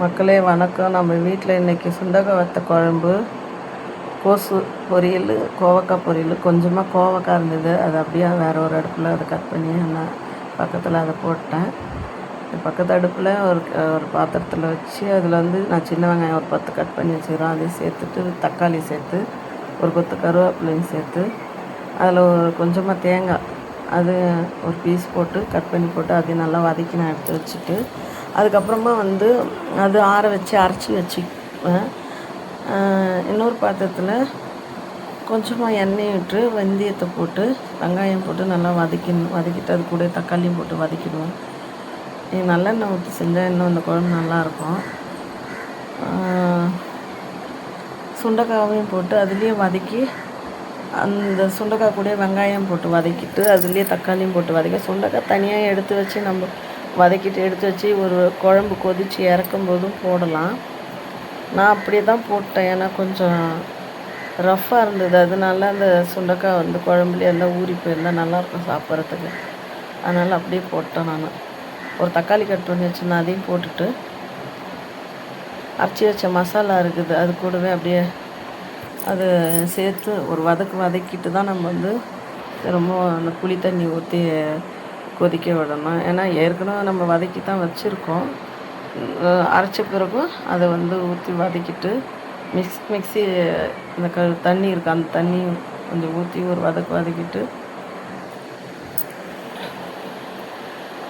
மக்களே வணக்கம். நம்ம வீட்டில் இன்றைக்கி சுண்டக்காய் வத்த குழம்பு கோசு பொரியல் கோவக்காய் பொரியல். கொஞ்சமாக கோவக்காய் இருந்தது. அது அப்படியே வேறு ஒரு அடுப்பில் அதை கட் பண்ணி நான் பக்கத்தில் அதை போட்டேன். பக்கத்து அடுப்பில் ஒரு ஒரு பாத்திரத்தில் வச்சு அதில் வந்து நான் சின்ன வெங்காயம் ஒரு பத்து கட் பண்ணி வச்சுக்கிறோம் அதையும் சேர்த்துட்டு தக்காளி சேர்த்து ஒரு கொத்து கருவேப்பிலையும் சேர்த்து அதில் ஒரு கொஞ்சமாக தேங்காய் அது ஒரு பீஸ் போட்டு கட் பண்ணி போட்டு அதையும் நல்லா வதக்கி நான் எடுத்து வச்சுட்டு அதுக்கப்புறமா வந்து அது ஆற வச்சு அரைச்சி வச்சுக்குவேன். இன்னொரு பாத்திரத்தில் கொஞ்சமாக எண்ணெய் விட்டு வெந்தயத்தை போட்டு வெங்காயம் போட்டு நல்லா வதக்கிடணும் வதக்கிட்டு அது கூட தக்காளியும் போட்டு வதக்கிடுவேன். நல்லெண்ணெய் ஊற்றி செஞ்சால் இன்னும் அந்த குழம்பு நல்லாயிருக்கும் சுண்டைக்காவையும் போட்டு அதுலேயும் வதக்கி அந்த சுண்டைக்காய் கூட வெங்காயம் போட்டு வதக்கிட்டு அதுலேயே தக்காளியும் போட்டு வதக்கி சுண்டைக்காய் தனியாக எடுத்து வச்சு நம்ம வதக்கிட்டு எடுத்து வச்சு ஒரு குழம்பு கொதித்து இறக்கும் போதும் போடலாம். நான் அப்படியே தான் போட்டேன். ஏன்னா கொஞ்சம் ரஃப்பாக இருந்தது. அதனால அந்த சுண்டைக்காய் வந்து குழம்புலேயே இருந்தால் ஊறி போயிருந்தால் நல்லாயிருக்கும் சாப்பிட்றதுக்கு. அதனால் அப்படியே போட்டேன் நான். ஒரு தக்காளி கட் பண்ணி வச்சுருந்தேன். அதையும் போட்டுட்டு அரைச்சி வச்ச மசாலா இருக்குது. அது கூடவே அப்படியே அது சேர்த்து ஒரு வதக்கு வதக்கிட்டு தான் நம்ம வந்து ரொம்ப அந்த புளி தண்ணி ஊற்றி கொதிக்க விடணும். ஏன்னா ஏற்கனவே நம்ம வதக்கி தான் வச்சுருக்கோம் அரைச்ச பிறகும் அதை வந்து ஊற்றி வதக்கிட்டு மிக்ஸ் மிக்ஸி இந்த க தண்ணி இருக்குது அந்த தண்ணி கொஞ்சம் ஊற்றி ஒரு வதக்கு வதக்கிட்டு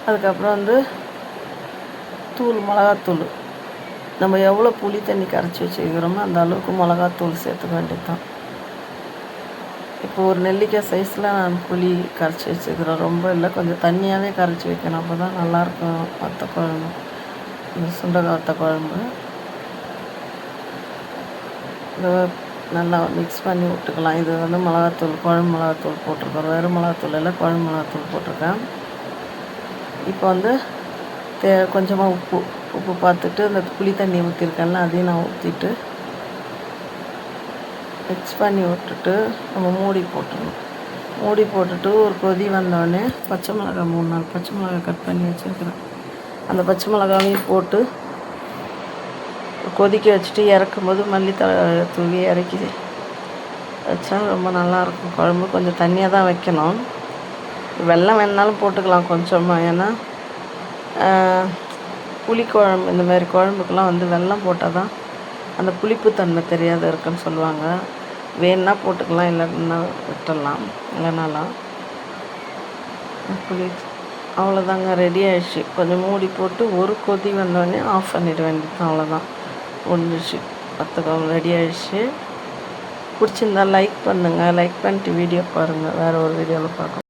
அதுக்கப்புறம் வந்து தூள் மிளகாத்தூள். நம்ம எவ்வளோ புளி தண்ணி கரைச்சி வச்சுக்கிறோமோ அந்த அளவுக்கு மிளகாத்தூள் சேர்த்துக்க வேண்டியது தான் இப்போ ஒரு நெல்லிக்காய் சைஸில் நான் புளி கரைச்சி வச்சுக்கிறேன். ரொம்ப இல்லை கொஞ்சம் தண்ணியாகவே கரைச்சி வைக்கணும். அப்போ தான் நல்லாயிருக்கும் வத்த குழம்பு இந்த சுண்டக்காய் வத்த குழம்பு இதை நல்லா மிக்ஸ் பண்ணி விட்டுக்கலாம். இது வந்து மிளகாத்தூள் குழம்பு மிளகாத்தூள் போட்டிருக்கோம். வெறும் மிளகாத்தூள் இல்லை குழம்பு மிளகாத்தூள் போட்டிருக்கேன். இப்போ வந்து தே கொஞ்சமாக உப்பு உப்பு பார்த்துட்டு இந்த புளி தண்ணி ஊற்றிருக்கேன்ல அதையும் நான் ஊற்றிட்டு மிக்ஸ் பண்ணி விட்டுட்டு நம்ம மூடி போட்டுடணும். மூடி போட்டுட்டு ஒரு கொதி வந்தோடனே பச்சை மிளகாய் மூணு நாள் பச்சை மிளகாய் கட் பண்ணி வச்சுருக்கிறேன். அந்த பச்சை மிளகாவையும் போட்டு கொதிக்க வச்சுட்டு இறக்கும்போது மல்லித்தழை தூவி இறக்கி வச்சா ரொம்ப நல்லாயிருக்கும். குழம்பு கொஞ்சம் தண்ணியாக தான் வைக்கணும். வெள்ளம் வேணாலும் போட்டுக்கலாம் கொஞ்சமாக ஏன்னா புளிக்குழம்பு இந்த மாதிரி குழம்புக்கெலாம் வந்து வெல்லம் போட்டால் தான் அந்த புளிப்பு தன்மை தெரியாத இருக்குன்னு சொல்லுவாங்க. வேணுன்னா போட்டுக்கலாம் இல்லைன்னா விட்டுடலாம். இல்லைனாலாம் அப்படி அவ்வளோதாங்க ரெடி ஆயிடுச்சு. கொஞ்சம் மூடி போட்டு ஒரு கொதி வந்தோடனே ஆஃப் பண்ணிட வேண்டியது அவ்வளோதான் முடிஞ்சிச்சு பத்து ரெடி ஆயிடுச்சு. பிடிச்சிருந்தா லைக் பண்ணுங்கள் லைக் பண்ணிட்டு வீடியோ பாருங்கள் வேறு ஒரு வீடியோவில் பார்க்கலாம்.